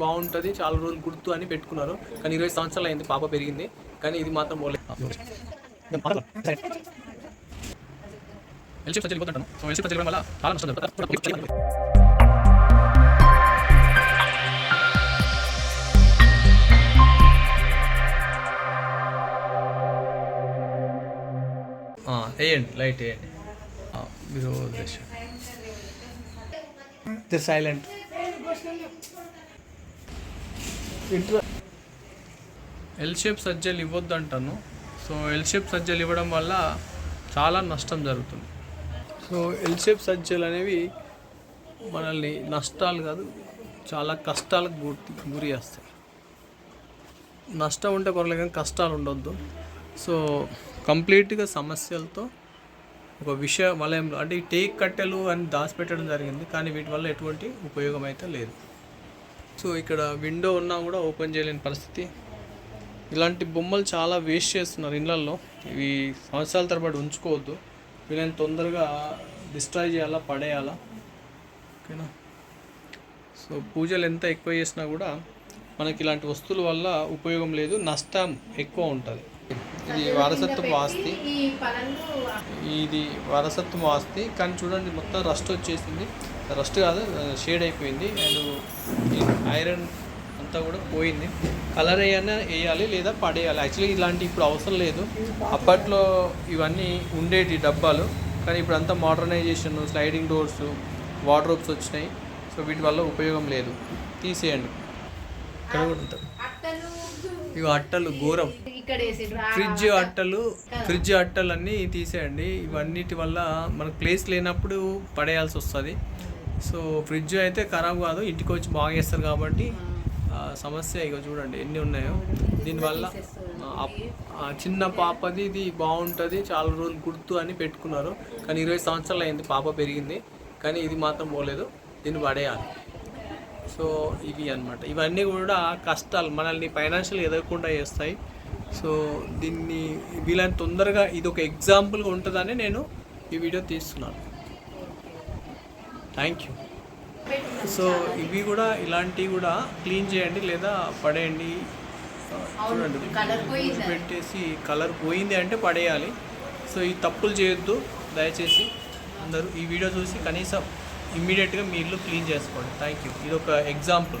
బాగుంటుంది చాలా రోజులు గుర్తు అని పెట్టుకున్నారు. కానీ ఇరవై సంవత్సరాలు అయింది పాప పెరిగింది. కానీ ఇది మాత్రం పోలేదు ఎల్షిప్ సర్జరీ పోతుంటాను. సో ఎల్షిప్ సర్జరీ వల్ల చాలా నష్టం జరుగుతుంది. వేయండి లైట్ వేయండి. ఆ, మీరు సైలెంట్ ఎల్ షేప్ సజ్జలు ఇవ్వద్దు అంటాను సో ఎల్ షేప్ సజ్జలు ఇవ్వడం వల్ల చాలా నష్టం జరుగుతుంది. సో ఎల్ షేప్ సజ్జలు అనేవి మనల్ని నష్టాలు కాదు చాలా కష్టాలకు గుర్తి గురి చేస్తాయి. నష్టం ఉంటే కొరలే కానీ కష్టాలు ఉండొద్దు. సో కంప్లీట్గా సమస్యలతో ఒక విషయ వలయంలో అంటే ఈ టేక్ కట్టెలు అని దాచిపెట్టడం జరిగింది కానీ వీటి వల్ల ఎటువంటి ఉపయోగం అయితే లేదు. సో ఇక్కడ విండో ఉన్నా కూడా ఓపెన్ చేయలేని పరిస్థితి. ఇలాంటి బొమ్మలు చాలా వేస్ట్ చేస్తున్నారు ఇళ్ళల్లో ఇవి సంవత్సరాల తరబడి ఉంచుకోవద్దు. వీళ్ళని తొందరగా డిస్ట్రాయ్ చేయాలా పడేయాలా? ఓకేనా? సో పూజలు ఎంత ఎక్కువ చేసినా కూడా మనకి ఇలాంటి వస్తువుల వల్ల ఉపయోగం లేదు నష్టం ఎక్కువ ఉంటుంది. ఇది వారసత్వ ఆస్తి. ఇది వారసత్వం ఆస్తి. కానీ చూడండి మొత్తం రస్ట్ వచ్చేసింది. రస్ట్ కాదు షేడ్ అయిపోయింది. అండ్ ఐరన్ అంతా కూడా పోయింది. కలర్ అయినా వేయాలి లేదా పడేయాలి. యాక్చువల్లీ ఇలాంటి ఇప్పుడు అవసరం లేదు. అప్పట్లో ఇవన్నీ ఉండేటి డబ్బాలు. కానీ ఇప్పుడు అంతా మోడర్నైజేషన్ స్లైడింగ్ డోర్స్ వార్డ్రోబ్స్ వచ్చినాయి. సో వీటి వల్ల ఉపయోగం లేదు. తీసేయండి. ఇక్కడ ఇవి అట్టలు ఘోరం. ఫ్రిడ్జ్ అట్టలు ఫ్రిడ్జ్ అట్టలు అన్నీ తీసేయండి. ఇవన్నిటి వల్ల మనకు ప్లేస్ లేనప్పుడు పడేయాల్సి వస్తుంది. సో ఫ్రిడ్జ్ అయితే ఖరాబ్ కాదు ఇంటికి వచ్చి బాగా చేస్తారు కాబట్టి సమస్య ఇక చూడండి ఎన్ని ఉన్నాయో. దీనివల్ల చిన్న పాపది ఇది బాగుంటుంది చాలా రోజులు గుర్తు అని పెట్టుకున్నారు. కానీ ఇరవై సంవత్సరాలు అయింది పాప పెరిగింది. కానీ ఇది మాత్రం పోలేదు దీన్ని పడేయాలి. సో ఇవి అన్నమాట. ఇవన్నీ కూడా కష్టాలు మనల్ని ఫైనాన్షియల్ ఎదగకుండా చేస్తాయి. సో దీన్ని వీళ్ళని తొందరగా ఇది ఒక ఎగ్జాంపుల్గా ఉంటుందని నేను ఈ వీడియో తీస్తున్నాను. థ్యాంక్ యూ సో ఇవి కూడా ఇలాంటివి కూడా క్లీన్ చేయండి లేదా పడేయండి. చూడండి. కలర్ పోయింది. పెట్టేసి కలర్ పోయింది అంటే పడేయాలి. సో ఈ తప్పులు చేయొద్దు. దయచేసి అందరూ ఈ వీడియో చూసి కనీసం ఇమ్మీడియట్గా మీ ఇల్లు క్లీన్ చేసుకోండి. థ్యాంక్ యూ ఇది ఒక ఎగ్జాంపుల్